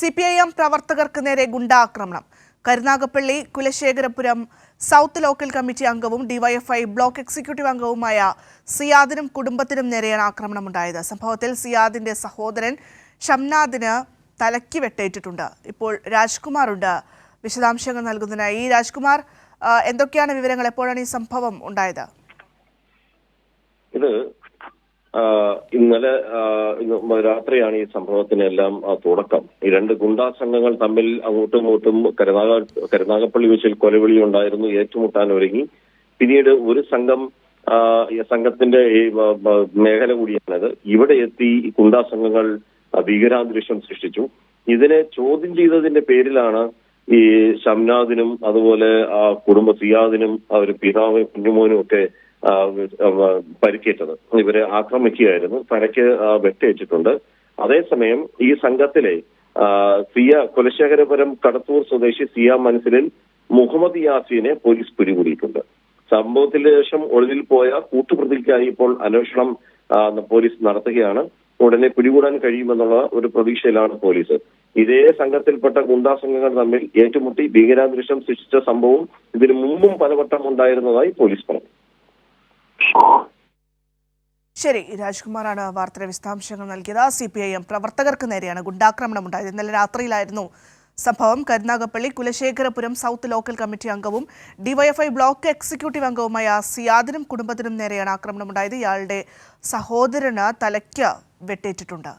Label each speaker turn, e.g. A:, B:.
A: C P I M പ്രവർത്തകർക്ക് നേരെ ഗുണ്ടാക്രമണം. Karunagappally Kulasekharapuram south local committee അംഗവും ഡിവൈഎഫ്ഐ ബ്ലോക്ക് എക്സിക്യൂട്ടീവ് അംഗവുമായ സിയാദിനും കുടുംബത്തിനും നേരെയാണ് ആക്രമണം ആക്രമണമുണ്ടായത്. സംഭവത്തിൽ സിയാദിന്റെ സഹോദരൻ ഷംനാദിന് തലയ്ക്ക് വെട്ടേറ്റിട്ടുണ്ട്. ഇപ്പോൾ രാജ്കുമാറുണ്ട്. വിശദാംശങ്ങൾ നൽകുന്നതിനായി രാജ്കുമാർ എന്തൊക്കെയാണ് വിവരങ്ങൾ? എപ്പോഴാണ് ഈ സംഭവം ഉണ്ടായത്?
B: ഇത് ഇന്നലെ രാത്രിയാണ് ഈ സംഭവത്തിനെല്ലാം തുടക്കം. ഈ രണ്ട് ഗുണ്ടാ സംഘങ്ങൾ തമ്മിൽ അങ്ങോട്ടും ഇങ്ങോട്ടും കരുനാഗ കരുനാഗപ്പള്ളി വെച്ചിൽ കൊലവിളി ഉണ്ടായിരുന്നു ഏറ്റുമുട്ടാൻ ഒരുങ്ങി. പിന്നീട് ഒരു സംഘം സംഘത്തിന്റെ ഈ മേഖല കൂടിയാണത്. ഇവിടെ എത്തി ഗുണ്ടാ സംഘങ്ങൾ ഭീകരാന്തരീക്ഷം സൃഷ്ടിച്ചു. ഇതിനെ ചോദ്യം ചെയ്തതിന്റെ പേരിലാണ് ഈ ഷംനാദിനും അതുപോലെ ആ കുടുംബ സിയാദിനും അവർ പിതാവ് കുഞ്ഞുമോനും ഒക്കെ പരിക്കേറ്റത്. ഇവരെ ആക്രമിക്കുകയായിരുന്നു. തലയ്ക്ക് വെട്ടേറ്റിട്ടുണ്ട്. അതേസമയം ഈ സംഘത്തിലെ സിയ കുലശേഖരപുരം കടത്തൂർ സ്വദേശി സിയ മനസ്സിലിൽ മുഹമ്മദ് യാസീനെ പോലീസ് പിടികൂടിയിട്ടുണ്ട്. സംഭവത്തിന് ശേഷം ഒളിവിൽ പോയ കൂട്ടുപ്രതിക്കായി ഇപ്പോൾ അന്വേഷണം പോലീസ് നടത്തുകയാണ്. ഉടനെ പിടികൂടാൻ കഴിയുമെന്നുള്ള ഒരു പ്രതീക്ഷയിലാണ് പോലീസ്. ഇതേ സംഘത്തിൽപ്പെട്ട ഗുണ്ടാ സംഘങ്ങൾ തമ്മിൽ ഏറ്റുമുട്ടി ഭീകരാന്തരീക്ഷം സൃഷ്ടിച്ച സംഭവം ഇതിനു മുമ്പും പലവട്ടം ഉണ്ടായിരുന്നതായി പോലീസ് പറഞ്ഞു.
A: ശരി രാജ്കുമാറാണ് വാർത്തയുടെ വിശദാംശങ്ങൾ നൽകിയത്. സി പി ഐ എം പ്രവർത്തകർക്ക് നേരെയാണ് ഗുണ്ടാക്രമണം ഉണ്ടായത്. ഇന്നലെ രാത്രിയിലായിരുന്നു സംഭവം. Karunagappally Kulasekharapuram south local committee അംഗവും ഡിവൈഎഫ്ഐ ബ്ലോക്ക് എക്സിക്യൂട്ടീവ് അംഗവുമായ സിയാദിനും കുടുംബത്തിനും നേരെയാണ് ആക്രമണമുണ്ടായത് ഇയാളുടെ സഹോദരന് തലയ്ക്ക് വെട്ടേറ്റിട്ടുണ്ട്.